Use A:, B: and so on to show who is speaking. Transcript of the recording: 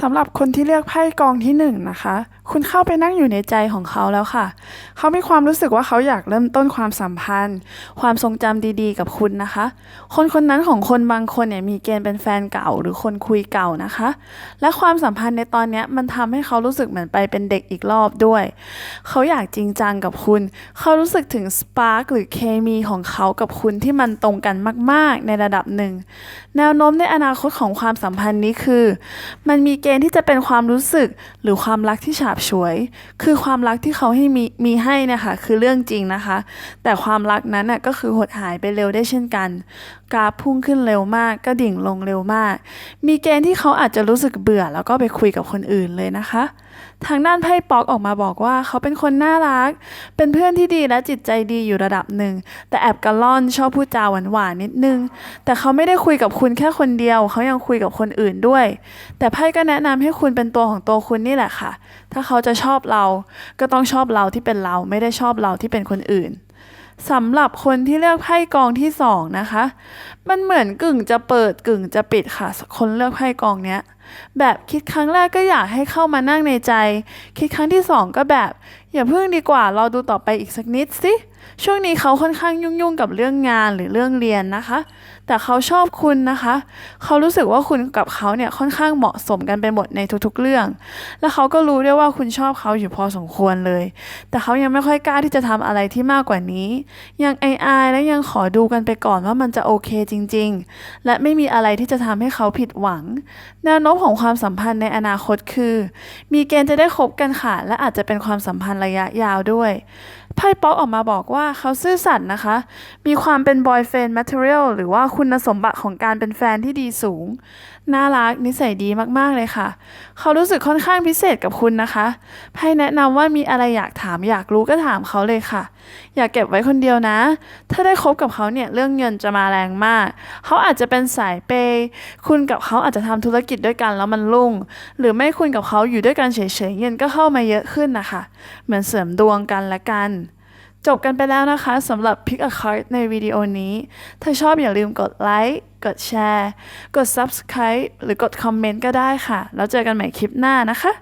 A: สำหรับคนที่เลือกไพ่กองที่หนึ่งนะคะ คุณเข้าไปนั่งอยู่ในใจของเขาแล้วค่ะ เขามีความรู้สึกว่าเขาอยากเริ่มต้นความสัมพันธ์ ความทรงจำดีๆ กับคุณนะคะ คนคนนั้นของคนบางคนเนี่ยมีเกณฑ์เป็นแฟนเก่าหรือคนคุยเก่านะคะ และความสัมพันธ์ในตอนนี้มันทำให้เขารู้สึกเหมือนไปเป็นเด็กอีกรอบด้วย เขาอยากจริงจังกับคุณ เขารู้สึกถึงสปาร์กหรือเคมีของเขากับคุณที่มันตรงกันมาก ๆ ในระดับหนึ่ง แนวโน้มในอนาคตของความสัมพันธ์นี้คือ มันมีเกณฑ์ที่จะเป็นความรู้สึกหรือความรักที่ฉาบฉวย คือความรักที่เขาให้มีมีให้นะคะคือเรื่องจริงนะคะ แต่ความรักนั้นน่ะก็คือหดหายไปเร็วได้เช่นกัน กราฟพุ่งขึ้นเร็วมาก ก็ดิ่งลงเร็วมาก มีเกณฑ์ที่เขาอาจจะรู้สึกเบื่อ แล้วก็ไปคุยกับคนอื่นเลยนะคะ ทางด้านไพ่ป๊อกออกมาบอกว่าเขาเป็นคนน่ารัก เป็นเพื่อนที่ดีและจิตใจดีอยู่ระดับหนึ่ง แต่แอบกระล่อนชอบพูดจาหวานๆนิดนึง แต่เขาไม่ได้คุยกับคุณแค่คนเดียว เขายังคุยกับคนอื่นด้วย แต่ไพ่ก็แนะนำให้คุณเป็นตัวของตัวคุณนี่แหละค่ะ ถ้าเขาจะชอบเราก็ต้องชอบเราที่เป็นเราไม่ได้ชอบเราที่เป็นคนอื่นสำหรับคนที่เลือกไพ่กองที่สองนะคะ มันเหมือนกึ่งจะเปิดกึ่งจะปิดค่ะ คนเลือกไพ่กองเนี้ย แบบคิดครั้งแรกก็อยากให้เข้ามานั่งในใจ คิดครั้งที่สองก็แบบ อย่าเพิ่งดีกว่าเราดูต่อไปอีกสักนิดสิช่วงนี้เขาค่อนข้างยุ่งๆกับเรื่องงานหรือเรื่องเรียนนะคะ แต่เขาชอบคุณนะคะ เขารู้สึกว่าคุณกับเขาเนี่ยค่อนข้างเหมาะสมกันไปหมดในทุกๆเรื่อง และเขาก็รู้ด้วยว่าคุณชอบเขาอยู่พอสมควรเลย แต่เขายังไม่ค่อยกล้าที่จะทำอะไรที่มากกว่านี้ ยังอายๆและยังขอดูกันไปก่อนว่ามันจะโอเคจริง ๆ และไม่มีอะไรที่จะทำให้เขาผิดหวังแนวโน้มของความสัมพันธ์ในอนาคตคือ มีเกณฑ์จะได้คบกันค่ะ และอาจจะเป็นความสัมพันธ์ระยะยาวด้วย ไพ่ป๊อกออกมาบอกว่าเขาซื่อสัตย์นะคะ มีความเป็น boyfriend material หรือว่าคุณสมบัติของการเป็นแฟนที่ดีสูง น่ารักนิสัยดีมากๆเลยค่ะ เขารู้สึกค่อนข้างพิเศษกับคุณนะคะไพ่แนะนำว่ามีอะไรอยากถามอยากรู้ก็ถามเขาเลยค่ะ อย่าเก็บไว้คนเดียวนะ ถ้าได้คบกับเขาเนี่ยเรื่องเงินจะมาแรงมาก เขาอาจจะเป็นสายเปย์คุณกับเขาอาจจะทำธุรกิจด้วยกันแล้วมันรุ่ง หรือไม่คุณกับเขาอยู่ด้วยกันเฉยๆเงินก็เข้ามาเยอะขึ้นนะคะ เหมือนเสริมดวงกันละกัน จบกันไปแล้วนะคะสำหรับ Pick a Card ในวิดีโอนี้ ถ้าชอบอย่าลืมกดไลค์กดแชร์ กด Subscribe หรือกดคอมเมนต์ก็ได้ค่ะ แล้วเจอกันใหม่คลิปหน้านะคะ